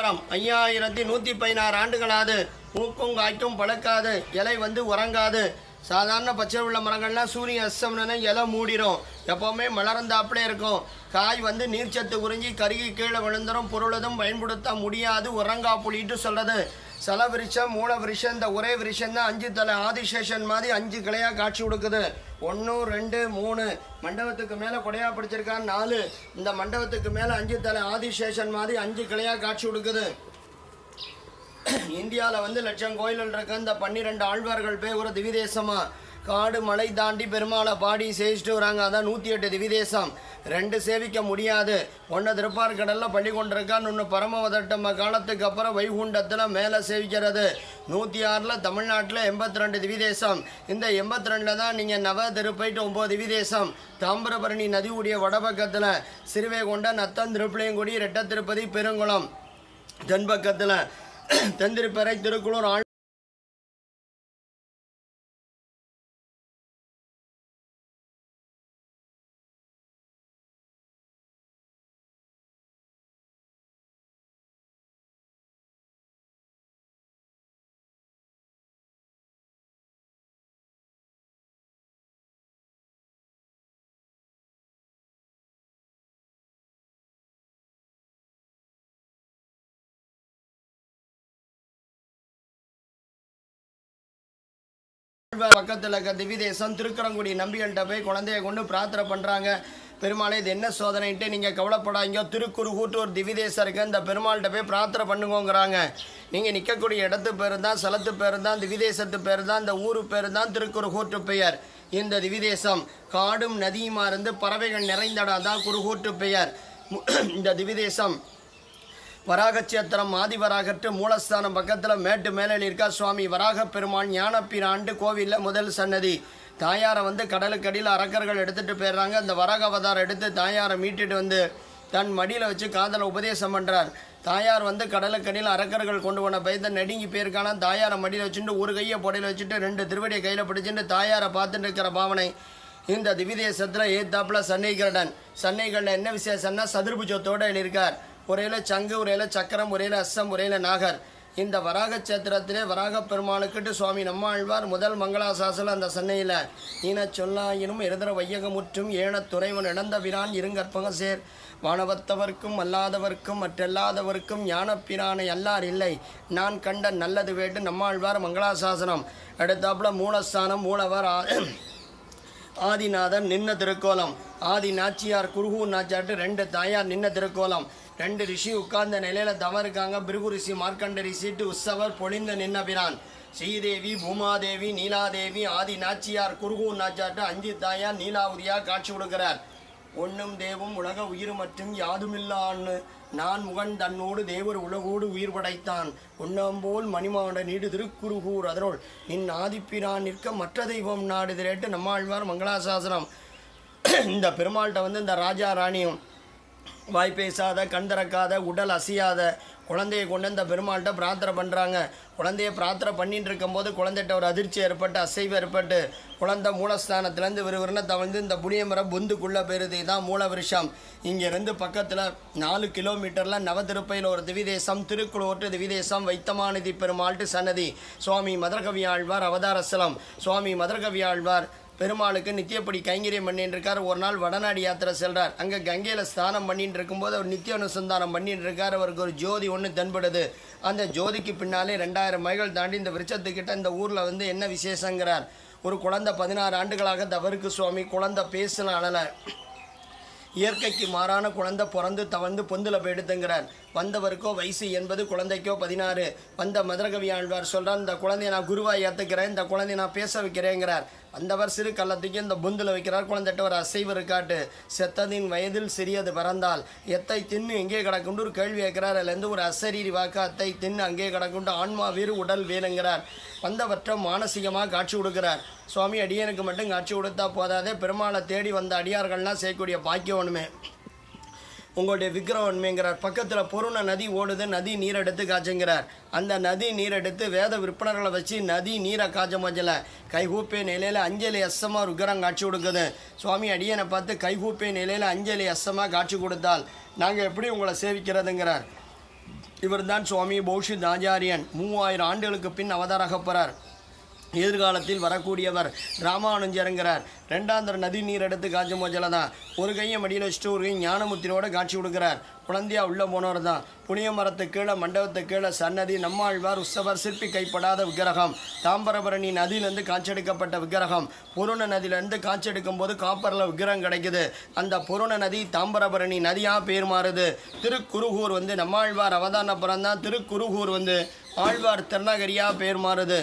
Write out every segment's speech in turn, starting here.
மரம் ஐயாயிரத்தி நூற்றி பதினாறு ஆண்டுகளாது. பூக்கும் காய்க்கும் பழக்காது. இலை வந்து உறங்காது. சாதாரண பச்சை உள்ள மரங்கள்லாம் சூரிய அஸ்தமனே இலை மூடிடும் எப்போவுமே மலர்ந்தாப்புலே இருக்கும். காய் வந்து நீர்ச்சத்து உறிஞ்சி கருகி கீழே விழுந்துரும். பொருளதும் பயன்படுத்த முடியாது. உறங்கா புளிட்டு சொல்கிறது சல விருஷம் மூல விருஷம் இந்த ஒரே விருஷம் தான் அஞ்சு தலை ஆதிசேஷன் மாதிரி அஞ்சு கிளையாக காட்சி கொடுக்குது ஒன்று ரெண்டு மூணு. மண்டபத்துக்கு மேலே கொடையாக பிடிச்சிருக்கான் நாலு. இந்த மண்டபத்துக்கு மேலே அஞ்சு தலை ஆதிசேஷன் மாதிரி அஞ்சு கிளையாக காட்சி கொடுக்குது இந்தியாவில் வந்து லட்சம் கோயில்கள் இருக்க. இந்த பன்னிரெண்டு ஆழ்வார்கள் பேர் ஒரு திவிதேசமாக காடு மலை தாண்டி பெருமாளை பாடி சேவிச்சுட்டு வராங்க. அதான் நூற்றி எட்டு திவிதேசம். ரெண்டு சேவிக்க முடியாது. ஒன்று திருப்பார்கடலில் பள்ளி கொண்டிருக்கான். ஒன்று பரமவதட்டம்ம காலத்துக்கு அப்புறம் வைகுண்டத்தில் மேலே சேவிக்கிறது. நூற்றி ஆறில் தமிழ்நாட்டில் எண்பத்தி ரெண்டு திவிதேசம். இந்த எண்பத்தி ரெண்டில் தான் நீங்கள் நவ திருப்பைட்டு ஒம்பது திவிதேசம். தாமிரபரணி நதி உடைய வடபக்கத்தில் சிறுவைகுண்ட நத்தம் திருப்பிளையங்குடி ரெட்ட திருப்பதி பெருங்குளம் தென்பக்கத்தில். தென்திருப்பறை திருக்குளூர் ஆழ் பக்கத்தில் இருக்க திவிதேசம் திருக்கரங்குடி நம்பிகள்கிட்ட போய் குழந்தைய கொண்டு பிரார்த்தனை பண்ணுறாங்க பெருமாளே இது என்ன சோதனைன்ட்டு நீங்கள் கவலைப்படாதீங்க. திருக்குறுகூட்டூர் திவிதேசம் திவிதேசருக்கு இந்த பெருமாள்கிட்ட போய் பிரார்த்தனை பண்ணுங்கோங்கிறாங்க. நீங்கள் நிற்கக்கூடிய இடத்து பேர் தான் சலத்து பேர் தான் திவிதேசத்து பேர் தான் இந்த ஊர் பேர் தான் திருக்குறுகூட்டு பெயர். இந்த திவிதேசம் காடும் நதியுமா இருந்து பறவைகள் நிறைந்தடாதான் தான் குறுகூட்டு பெயர். இந்த திவிதேசம் வராகச்சேத்திரம் ஆதிவராகட்டு மூலஸ்தானம் பக்கத்தில் மேட்டு மேலே இருக்கா சுவாமி. வராக பெருமான் ஞானப்பிராண்டு கோவிலில் முதல் சன்னதி. தாயாரை வந்து கடலுக்கடியில் அரக்கர்கள் எடுத்துகிட்டு போயிடுறாங்க. அந்த வராக அவதாரம் எடுத்து தாயாரை மீட்டுட்டு வந்து தன் மடியில் வச்சு காதலை உபதேசம் பண்ணுறார் தாயார் வந்து கடலுக்கடியில் அரக்கர்கள் கொண்டு போன பயத்தை நடுங்கி போயிருக்கான? தாயாரை மடியில் வச்சுட்டு ஒரு கையை புடையில் வச்சுட்டு ரெண்டு திருவடியை கையில் பிடிச்சிட்டு தாயாரை பார்த்துட்டு இருக்கிற பாவனை. இந்த திவிதேசத்தில் ஏத்தாப்புல சன்னைகரடன் சன்னைகளில் என்ன விசேஷம்னா சதுர்புஜத்தோடு எழுதியிருக்கார். ஒரேல சங்கு ஒரேல சக்கரம் ஒரேல அஸ்ஸம் ஒரேல நாகர். இந்த வராக சேத்திரத்திலே வராக பெருமாளுக்கிட்டு சுவாமி நம்மாழ்வார் முதல் மங்களாசாசல அந்த சென்னையில். ஈன சொல்லாயினும் இருதர வையகமுற்றும் ஏன துறைவன் இழந்த விரான் இருங்கற்பக சேர். வானவத்தவர்க்கும் அல்லாதவர்க்கும் மற்றெல்லாதவர்க்கும் ஞானப்பிரானை அல்லார் இல்லை. நான் கண்ட நல்லது வேட்டு நம்மாழ்வார் மங்களாசாசனம். அடுத்தாப்புல மூலஸ்தானம் மூலவர் ஆ- ஆதிநாதன் நின்ன திருக்கோலம். ஆதி நாச்சியார் குருகு நாச்சியார்ட்டு ரெண்டு தாயார் நின்ன திருக்கோலம். ரெண்டு ரிஷி உட்கார்ந்த நிலையில தவம் இருக்காங்க பிருகு ரிஷி மார்க்கண்ட ரிஷிட்டு உற்சவர் பொழிந்து நின்ன பிரான் ஸ்ரீதேவி பூமாதேவி நீலாதேவி ஆதி நாச்சியார் குருகு நாச்சியார்ட்டு அஞ்சு தாயார் நீலாவதியா காட்சி கொடுக்கிறார். ஒண்ணும் தேவும் உலக உயிர் மற்றும் யாதுமில்லான்னு நான் முகன் தன்னோடு தேவர் உலகோடு உயிர் படைத்தான். உண்ணம்போல் மணிமாட நீடு திருக்குறுகூர் அதரோள். நின் ஆதிப்பிரான் நிற்க மற்ற தெய்வம் நாடு திரேட்டு நம்மாழ்வார் மங்களாசாசனம். இந்த பெருமாள்கிட்ட வந்து இந்த ராஜா ராணியும் வாய் பேசாத கண் திறக்காத உடல் அசையாத குழந்தையை கொண்டு இந்த பெருமாள்கிட்ட பிரார்த்தனை பண்ணுறாங்க குழந்தைய பிரார்த்தனை பண்ணிட்டு இருக்கும்போது குழந்தைகிட்ட ஒரு அதிர்ச்சி ஏற்பட்டு அசைவு ஏற்பட்டு குழந்தை மூலஸ்தானத்துலேருந்து விறுவிறுன்னு தவழ்ந்து இந்த புளியமரம் பொந்துக்குள்ளே போயிருது இதான் மூல விருஷம் இங்கேருந்து பக்கத்தில் நாலு கிலோமீட்டரில் நவதிருப்பையில் ஒரு திவிதேசம் திருக்குளோட்டு திவிதேசம் வைத்தமாநிதி பெருமாள்ட்டு சன்னதி. சுவாமி மதுரகவி ஆழ்வார் அவதாரசலம் சுவாமி மதுரகவி ஆழ்வார் பெருமாளுக்கு நித்தியப்படி கைங்கரியம் பண்ணிட்டு இருக்கார் ஒரு நாள் வடநாடு யாத்திரை செல்றார். அங்கே கங்கையில் ஸ்நானம் பண்ணிட்டு இருக்கும்போது அவர் நித்திய அனுசந்தானம் பண்ணிட்டு இருக்கார் அவருக்கு ஒரு ஜோதி ஒன்று தென்படுது. அந்த ஜோதிக்கு பின்னாலே ரெண்டாயிரம் மைகள் தாண்டி இந்த விருட்சத்துக்கிட்ட இந்த ஊரில் வந்து என்ன விசேஷங்கிறார். ஒரு குழந்தை பதினாறு ஆண்டுகளாக தவறுக்கு சுவாமி. குழந்தை பேசின அழலை இயற்கைக்கு மாறான குழந்தை பிறந்து தவழ்ந்து பொந்தில் போய் எடுத்துங்கிறார் வந்தவருக்கோ வயசு என்பது குழந்தைக்கோ பதினாறு. வந்த மதுரகவி ஆழ்வார் சொல்கிறார் இந்த குழந்தைய நான் குருவாய் ஏற்றுக்கிறேன் இந்த குழந்தைய நான் பேச வைக்கிறேங்கிறார். அந்தவர் சிறு கள்ளத்துக்கு இந்த புந்தில் வைக்கிறார். குழந்தைட்ட ஒரு அசைவு இருக்காட்டு. செத்ததின் வயதில் சிறியது பறந்தால் எத்தை தின்னு எங்கே கிடக்குண்டு? ஒரு கேள்வி கேட்கிறார். அதுலேருந்து ஒரு அசரீரி வாக்கு அத்தை தின்னு அங்கே கிடக்குண்டு. ஆன்மா வீறு உடல் வீருங்கிறார் வந்தவற்றை மானசீகமாக காட்சி கொடுக்கிறார். சுவாமி அடியனுக்கு மட்டும் காட்சி கொடுத்தா போதாதே. பெருமாளை தேடி வந்த அடியார்கள்லாம் செய்யக்கூடிய பாக்கியம் ஒன்றுமே உங்களுடைய விக்கிரவன்மைங்கிறார் பக்கத்தில் பொருண நதி ஓடுது நதி நீர் எடுத்து காய்ச்சுங்கிறார். அந்த நதி நீர் எடுத்து வேத விற்பனர்களை வச்சு நதி நீரை காய்ச்ச மஞ்சள கைகூப்பே நிலையில் அஞ்சலி அஸ்ஸமாக ருக்கரம் காட்சி கொடுக்குது. சுவாமி அடியனை பார்த்து கைகூப்பே நிலையில் அஞ்சலி அஸ்ஸமாக காட்சி கொடுத்தால் நாங்கள் எப்படி உங்களை சேவிக்கிறதுங்கிறார். இவர்தான் சுவாமி பௌஷித் ஆச்சாரியன். மூவாயிரம் ஆண்டுகளுக்கு பின் அவதாரகப்பறார் எதிர்காலத்தில் வரக்கூடியவர் ராமானுஜருங்கிறார் ரெண்டாந்தர நதி நீர் எடுத்து காய்ச்சி மோஜல தான் ஒரு கையை மடியில் வச்சுட்டு ஒரு கை ஞானமுத்திரோட காட்சி கொடுக்குறார். குழந்தையா உள்ளே போனவர் தான். புனிய மரத்து கீழே மண்டபத்து கீழே சன்னதி நம்மாழ்வார் உற்சவர் சிற்பி கைப்படாத விக்கிரகம். தாம்பரபரணி நதியிலேருந்து காய்ச்செடுக்கப்பட்ட விக்கிரகம். புருண நதியிலேருந்து காய்ச்செடுக்கும் போது காப்பரில் விக்கிரகம் கிடைக்குது. அந்த புருண நதி தாம்பரபரணி நதியாக பேர் மாறுது. திருக்குருகூர் வந்து நம்மாழ்வார் அவதானப்புறம் தான் திருக்குருகூர் வந்து ஆழ்வார் திருநகரியாக பேர் மாறுது.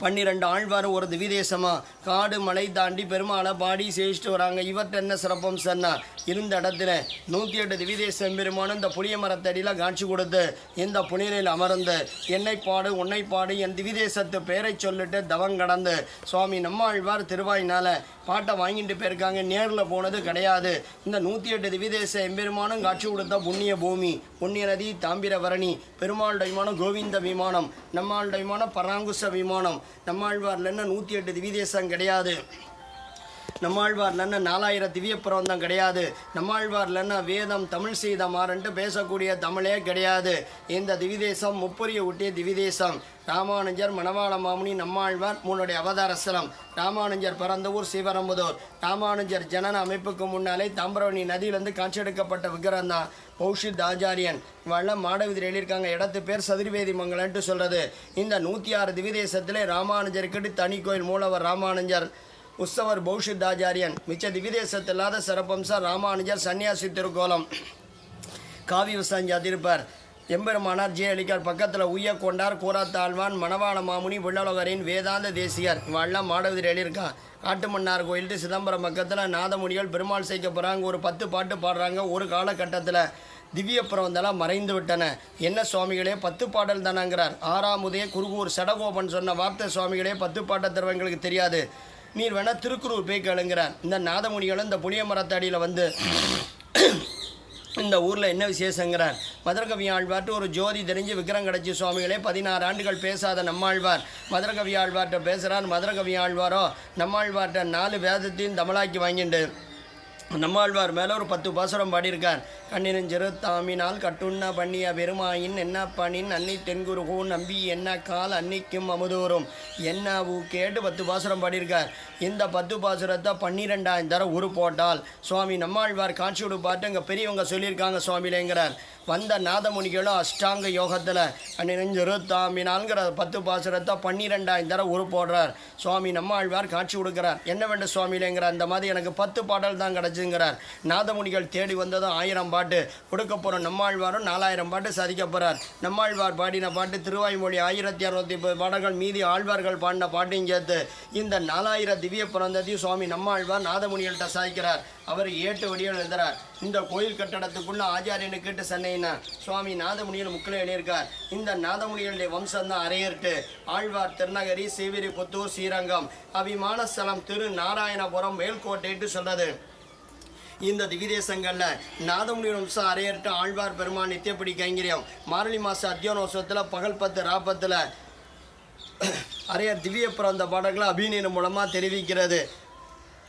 பன்னிரெண்டு ஆழ்வார் ஒரு திவிதேசமா? காடு மலை தாண்டி பெருமாளை பாடி சேவிச்சுட்டு வராங்க. இவர்கிட்ட என்ன சிறப்பம் சொன்னா இருந்த இடத்துல நூற்றி எட்டு திவிதேசம் பெருமானும் இந்த புளிய மரத்தடியில் காட்சி கொடுத்து இந்த புனிரில் அமர்ந்து என்னை பாடு உன்னை பாடு என் திவிதேசத்து பேரை சொல்லிட்டு தவம் கடந்து சுவாமி நம்மாழ்வார் திருவாயினால் பாட்டை வாங்கிட்டு போயிருக்காங்க. நேரில் போனது கிடையாது. இந்த நூற்றி எட்டு திவிதேச எம்பெருமானும் காட்சி கொடுத்த புண்ணிய பூமி புண்ணிய நதி தாம்பிரவரணி பெருமாளுடைய விமானம் கோவிந்த விமானம் நம்மாளுடைய விமானம் பராங்குச விமானம் நம்மாழ்வார்லன்னா நூற்றி எட்டு திவிதேசம் கிடையாது. நம்மாழ்வார்லன்னா நாலாயிரம் திவ்ய பிரபந்தம் கிடையாது. நம்மாழ்வார்லன்னா வேதம் தமிழ் செய்த மாறன்ட்டு பேசக்கூடிய தமிழே கிடையாது. இந்த திவிதேசம் முப்பரிய ஊட்டிய திவிதேசம். ராமானுஜர் மணவாள மாமுனி நம்மாழ்வார் முன்னுடைய அவதாரஸ்தலம் ராமானுஜர் பிறந்த ஊர் சிவரம்புதூர். ராமானுஜர் ஜனன அமைப்புக்கு முன்னாலே தாம்பரவணி நதியிலிருந்து காட்சியெடுக்கப்பட்ட விக்கிரம் தான். பௌஷித் ஆச்சாரியன். இவெல்லாம் மாடவிதில் எழுதியிருக்காங்க இடத்து பேர் சதுர்வேதி மங்கலன்ட்டு சொல்கிறது இந்த நூற்றி ஆறு திவிதேசத்திலே ராமானுஜருக்கிட்டு தனி கோயில் மூலவர் ராமானுஜர் உற்சவர் பௌஷித்தாச்சாரியன் மிச்ச திவிதேசத்தில்லாத சிறப்பம்சம் ராமானுஜர் சன்னியாசி திருக்கோலம். காவி விசாஞ்சாதிருப்பார் எம்பெருமானார் ஜே அலிக்கார் பக்கத்தில் உய்ய கொண்டார் கூறாத்தாழ்வான் மணவாள மாமுனி விள்ளலோகரின் வேதாந்த தேசியர் இவெல்லாம் மாடவிதில் எழுதியிருக்கான் காட்டுமன்னார் கோயில்ட்டு சிதம்பரம் பக்கத்தில் நாதமுனிகள் பெருமாள் சேர்க்க போகிறாங்க ஒரு பத்து பாட்டு பாடுறாங்க ஒரு காலகட்டத்தில். திவ்ய பிரபந்தெல்லாம் மறைந்து விட்டன. என்ன சுவாமிகளே பத்து பாடல் தானங்கிறார். ஆறாமுதே குருகூர் சடகோபன் சொன்ன வார்த்தை சுவாமிகளே பத்து பாட்டை தருவங்களுக்கு தெரியாது. நீர் வேணால் திருக்குறூர் போய் கேளுங்கிறார். இந்த நாதமுனிகளும் இந்த புளிய மரத்தடியில் வந்து இந்த ஊரில் என்ன விசேஷங்கிறார்? மதுரகவி ஆழ்வார்ட்டு ஒரு ஜோதி தெரிஞ்சு விக்ரம் கிடச்சி சுவாமிகளே பதினாறு ஆண்டுகள் பேசாத நம்மாழ்வார். மதுரகவி ஆழ்வார்கிட்ட பேசுகிறார் மதுரகவி ஆழ்வாரோ நம்மாழ்வார்கிட்ட நாலு வேதத்தையும் தமிழாக்கி வாங்கிண்டு. நம்மாழ்வார் மேலே ஒரு பத்து பாசுரம் பாடியிருக்கார். கண்ணினஞ்சிறு தாமினால் கட்டுண்ண பண்ணிய பெருமாயின் என்ன பணின் அன்னி தென்குருகூ நம்பி என்ன கால் அன்னிக்கும் அமுதூரும் என்ன ஊ கேட்டு பத்து பாசுரம் பாடியிருக்கார். இந்த பத்து பாசுரத்தை பன்னிரெண்டாயிரம் தரம் உரு போட்டால் சுவாமி நம்மாழ்வார் காட்சியோடு பார்த்து அங்கே பெரியவங்க சொல்லியிருக்காங்க சுவாமிலேங்கிறார். வந்த நாதமுனிகளும் அஷ்டாங்க யோகத்தில் கண்ணினஞ்சிறு தாமினால்ங்கிற பத்து பாசுரத்தை பன்னிரெண்டாயிரம் தரம் உரு போடுறார். சுவாமி நம்மாழ்வார் காட்சி கொடுக்குறார். என்ன வேண்ட சுவாமிலேங்கிறார் அந்த மாதிரி எனக்கு பத்து பாடல் தான் கிடச்சிங்கிறார். நாதமுனிகள் தேடி வந்ததும் ஆயிரம் பாட்டு. கொடுக்க போகிற நம்மாழ்வாரும் நாலாயிரம் பாட்டு சாதிக்க போகிறார் நம்மாழ்வார் பாடின பாட்டு திருவாய்மொழி ஆயிரத்தி அறுபத்தி பாடல்கள் மீதி ஆழ்வார்கள் பாடின பாட்டையும் சேர்த்து இந்த நாலாயிரம் திவ்ய பிறந்ததையும் சுவாமி நம்மாழ்வார் நாதமுனிகள்கிட்ட சாதிக்கிறார் அவர் ஏட்டு வடிவில் எழுதுறார். இந்த கோயில் கட்டடத்துக்குள்ள ஆச்சாரியனு கேட்டு சென்னை சென்னைனா சுவாமி நாதமுனியில் முக்கில் எழுதியிருக்கார். இந்த நாதமுனிகளுடைய வம்சம் தான் அரையர்ட்டு ஆழ்வார் திருநகரி சேவிரி புத்தூர் ஸ்ரீரங்கம். அபிமான ஸ்தலம் திரு நாராயணபுரம் மேல்கோட்டைட்டு சொல்கிறது இந்த திவிதேசங்களில் நாதமுனி வம்சம் அரையர்ட்டு ஆழ்வார் பெருமான் நித்தியப்படி கைங்கரியம். மார்கழி மாத அத்தியோனோத்சவத்தில் பகல் பத்து ராப்பத்தில் அரையர் திவ்ய பிறந்த பாடல்களை அபிநயம் மூலமாக தெரிவிக்கிறது.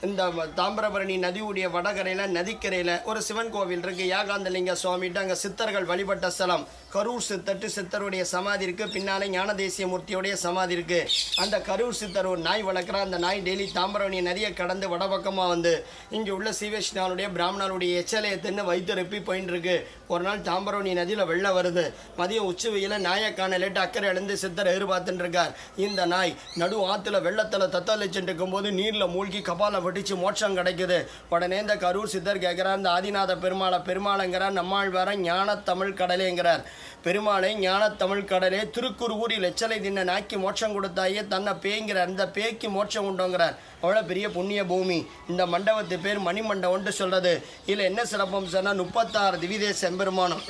இந்த தாமிரபரணி நதியுடைய வடகரையில் நதிக்கரையில் ஒரு சிவன் கோவில் இருக்குது யாகாந்தலிங்க சுவாமிட்டு அங்கே சித்தர்கள் வழிபட்ட ஸ்தலம். கரூர் சித்தட்டு சித்தருடைய சமாதி இருக்குது பின்னாலே ஞான தேசிய மூர்த்தியுடைய சமாதி இருக்குது அந்த கரூர் சித்தர் ஒரு நாய் வளர்க்குற அந்த நாய் டெய்லி தாம்பரவணி நதியை கடந்து வடபக்கமாக வந்து இங்கே உள்ள சீவேஷ்னாலுடைய பிராமணனுடைய எச்சலையை தின்னு வைத்து ரெப்பி போயின்னு இருக்கு. ஒரு நாள் தாம்பரவணி நதியில் வெள்ளம் வருது. மதியம் உச்சி வெயில நாயை காண லேட்டு அக்கறை எழுந்து சித்தர் எதிர்பார்த்துட்டு இருக்கார். இந்த நாய் நடு ஆற்றுல வெள்ளத்தில் தத்தளிச்சுட்டு இருக்கும்போது நீரில் மூழ்கி கபாலை வெட்டிச்சு மோட்சம் கிடைக்குது. உடனே இந்த கரூர் சித்தர் கேட்குறார். இந்த ஆதிநாத பெருமாளை பெருமாளைங்கிறார். நம்மாழ்வார ஞான தமிழ் கடலேங்கிறார். பெருமாளை ஞான தமிழ் கடலே திருக்குறுகூரில் எச்சலை தின்ன நாக்கி மோட்சம் கொடுத்தாயே தன்னை பேய்ங்கிற இந்த பேய்க்கு மோட்சம் உண்டோங்கிறார். அவ்வளோ பெரிய புண்ணிய பூமி. இந்த மண்டபத்து பேர் மணிமண்டபம்னு சொல்கிறது இதில் என்ன சிறப்பம் சொன்னால் முப்பத்தாறு திவிதேச எம்பெருமானம்.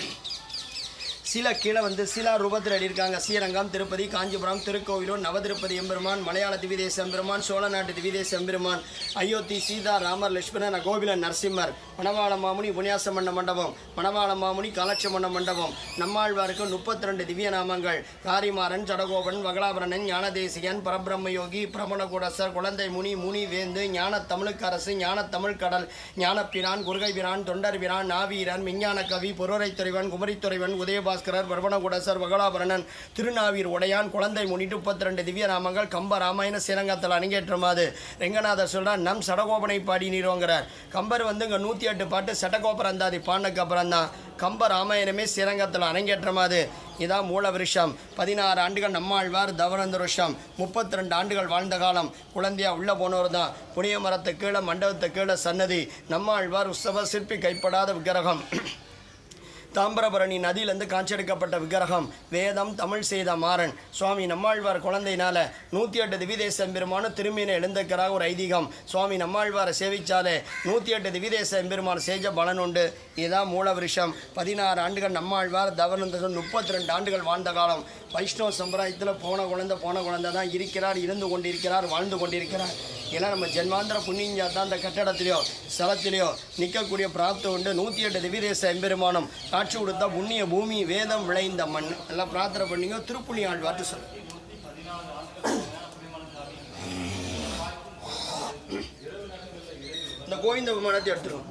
சில கீழே வந்து சில ரூபத்தில் எழுதியிருக்காங்க. ஸ்ரீரங்கம் திருப்பதி காஞ்சிபுரம் திருக்கோவிலூர் நவதிருப்பதி எம்பெருமான் மலையாள திவிதேச எம்பெருமான் சோழ நாட்டு திவிதேச எம்பெருமான் அயோத்தி சீதா ராமர் லட்சுமணன் கோவிலன் நரசிம்மர் மணவாள மாமுனி புனியாசமண்ண மண்டபம் மணவாள மாமுனி காலட்சமண்ண மண்டபம் நம்மாழ்வாருக்கு முப்பத்தி ரெண்டு திவ்ய நாமங்கள் காரிமாறன் ஜடகோபன் வகலாபரணன் ஞானதேசிகன் பரபிரம்ம யோகி பிரமணகுடசர் குழந்தை முனி முனி வேந்து ஞான தமிழுக்கரசு ஞான தமிழ் கடல் ஞானப்பிரான் குருகை பிரான் தொண்டர் பிரான் நாவீரன் விஞ்ஞான கவி பொருரைத்துறைவன் குமரித்துறைவன் உதயபாஸ் பாஸ்கரர் பரவணகுடசர் வகலாபரணன் திருநாவீர் உடையான் குழந்தை முன்னிட்டு முப்பத்தி ரெண்டு திவ்ய நாமங்கள் கம்ப ராமாயண ஸ்ரீரங்கத்தில் அரங்கேற்றமாது ரெங்கநாதர் சொல்கிறார் நம் சடகோபனை பாடினீரோங்கிறார் கம்பர் வந்து இங்கே நூற்றி எட்டு பாட்டு சடகோபரந்தாதி பாண்டக்கு அப்புறம் தான். கம்ப ராமாயணமே ஸ்ரீரங்கத்தில் அரங்கேற்றமாது இதான் மூல விருஷம். பதினாறு ஆண்டுகள் நம்மாழ்வார் தவனந்த ருஷம் முப்பத்தி ரெண்டு ஆண்டுகள் வாழ்ந்த காலம். குழந்தையா உள்ளே போனவர் தான். புனிய மரத்து கீழே மண்டபத்து கீழே சன்னதி. நம்மாழ்வார் உற்சவ சிற்பி கைப்படாத விக்கிரகம். தாம்பரபரணி நதியிலிருந்து காஞ்செடுக்கப்பட்ட விக்கிரகம். வேதம் தமிழ் செய்த மாறன். சுவாமி நம்மாழ்வார் குழந்தையினால நூற்றி எட்டு திவிதேச பெருமான திரும்பின எழுந்திருக்கிறார் ஒரு ஐதீகம். சுவாமி நம்மாழ்வாரை சேவிச்சாலே நூற்றி எட்டு திவிதேச எம்பெருமான சேஜ பலன் உண்டு. இதுதான் மூல விருஷம் பதினாறு ஆண்டுகள் நம்மாழ்வார் தவனந்தன் முப்பத்தி ரெண்டு ஆண்டுகள் வாழ்ந்த காலம். வைஷ்ணவ சம்பிரதாயத்தில் போன குழந்தை போன குழந்தை தான் இருக்கிறார் இருந்து கொண்டிருக்கிறார் வாழ்ந்து கொண்டிருக்கிறார். ஏன்னா நம்ம ஜென்மாந்திர புண்ணியஞ்சா தான் அந்த கட்டடத்திலையோ ஸ்தலத்திலையோ நிற்கக்கூடிய பிராப்தம் உண்டு. நூற்றி எட்டு திவிதேச எம்பெருமானம் காட்சி கொடுத்தா புண்ணிய பூமி வேதம் விளைந்த மண். எல்லாம் பிரார்த்தனை பண்ணிங்க திருப்புணி ஆழ்வார்ட்டு சொல்லு. இந்த கோவிந்த விமானத்தை எடுத்துருவோம்